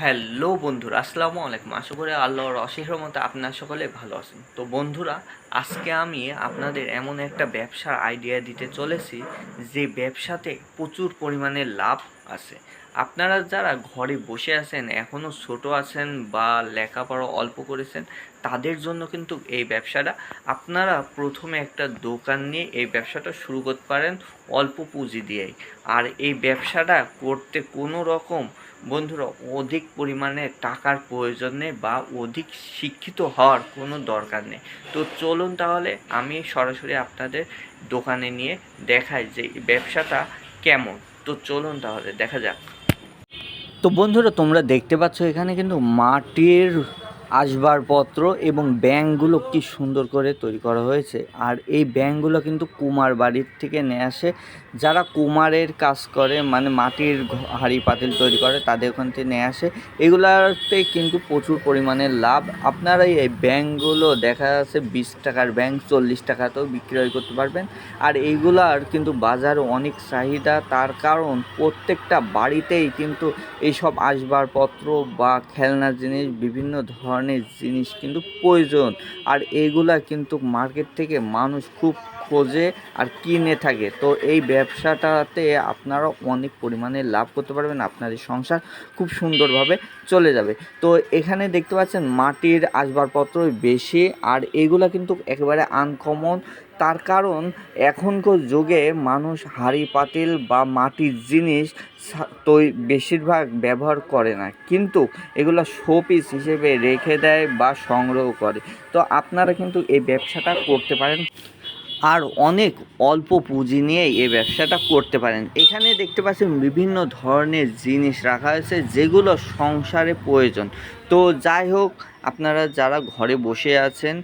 Hello বন্ধুরা, আসসালামু আলাইকুম। আশা করি আল্লাহর অশেষ মতো আপনার সকলে ভালো আছেন। তো বন্ধুরা, আজকে আমি আপনাদের এমন একটা ব্যবসার আইডিয়া দিতে চলেছি যে ব্যবসাতে প্রচুর পরিমাণে লাভ আছে। আপনারা যারা ঘরে বসে আছেন এখনও ছোট আছেন বা লেখাপড়া অল্প করেছেন, তাদের জন্য কিন্তু এই ব্যবসাটা, আপনারা প্রথমে একটা দোকান নিয়ে এই ব্যবসাটা শুরু করতে পারেন অল্প পুঁজি দিয়েই। আর এই ব্যবসাটা করতে কোনো রকম, বন্ধুরা, অধিক পরিমাণে টাকার প্রয়োজন নেই বা অধিক শিক্ষিত হওয়ার কোনো দরকার নেই। তো চলুন তাহলে আমি সরাসরি আপনাদের দোকানে নিয়ে দেখাই যে ব্যবসাটা কেমন। তো চলুন তাহলে দেখা যাক। তো বন্ধুরা তোমরা দেখতে পাচ্ছ এখানে কিন্তু মাটির আসবাবপত্র এবং ব্যাংকগুলো কি সুন্দর করে তৈরি করা হয়েছে। আর এই ব্যাংকগুলো কিন্তু কুমার বাড়ির থেকে নিয়ে আসে। যারা কুমারের কাজ করে মানে মাটির হাঁড়ি পাতিল তৈরি করে, তাদের ওখান থেকে নিয়ে আসে। এগুলাতে কিন্তু প্রচুর পরিমাণে লাভ। আপনারা এই ব্যাংকগুলো দেখা যাচ্ছে বিশ টাকার ব্যাংক, চল্লিশ টাকাতেও বিক্রয় করতে পারবেন। আর এইগুলার কিন্তু বাজারে অনেক চাহিদা। তার কারণ প্রত্যেকটা বাড়িতেই কিন্তু এইসব আসবাবপত্র বা খেলনার জিনিস বিভিন্ন ধরনের জিনিস কিন্তু প্রয়োজন। আর এগুলা কিন্তু মার্কেট থেকে মানুষ খুব খোঁজে আর কিনে থাকে। তো এই ব্যবসাটাতে আপনারা অনেক পরিমাণে লাভ করতে পারবেন, আপনাদের সংসার খুব সুন্দরভাবে চলে যাবে। তো এখানে দেখতে পাচ্ছেন মাটির আসবাবপত্র বেশি আর এগুলা কিন্তু একেবারে আনকমন তার কারণ এখনকার যুগে মানুষ হাঁড়ি, পাতিল বা মাটির জিনিস তো বেশিরভাগ ব্যবহার করে না। কিন্তু এগুলো শোপিস হিসেবে রেখে দেয় বা সংগ্রহ করে। তো আপনারা কিন্তু এই ব্যবসাটা করতে পারেন। আর অনেক অল্প পুঁজি নিয়ে এই ব্যবসাটা করতে পারেন। এখানে দেখতে পাচ্ছেন বিভিন্ন ধরনের জিনিস রাখা হয়েছে যেগুলো সংসারে প্রয়োজন। তো যাই হোক, আপনারা যারা ঘরে বসে আছেন,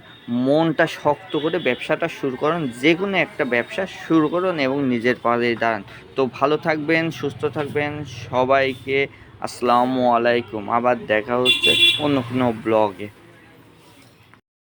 মনটা শক্ত করে ব্যবসাটা শুরু করুন যে কোনো একটা ব্যবসা শুরু করুন এবং নিজের পায়ে দাঁড়ান। তো ভালো থাকবেন, সুস্থ থাকবেন, সবাইকে আসসালামু আলাইকুম। আবার দেখা হচ্ছে অন্য কোনো ব্লগে।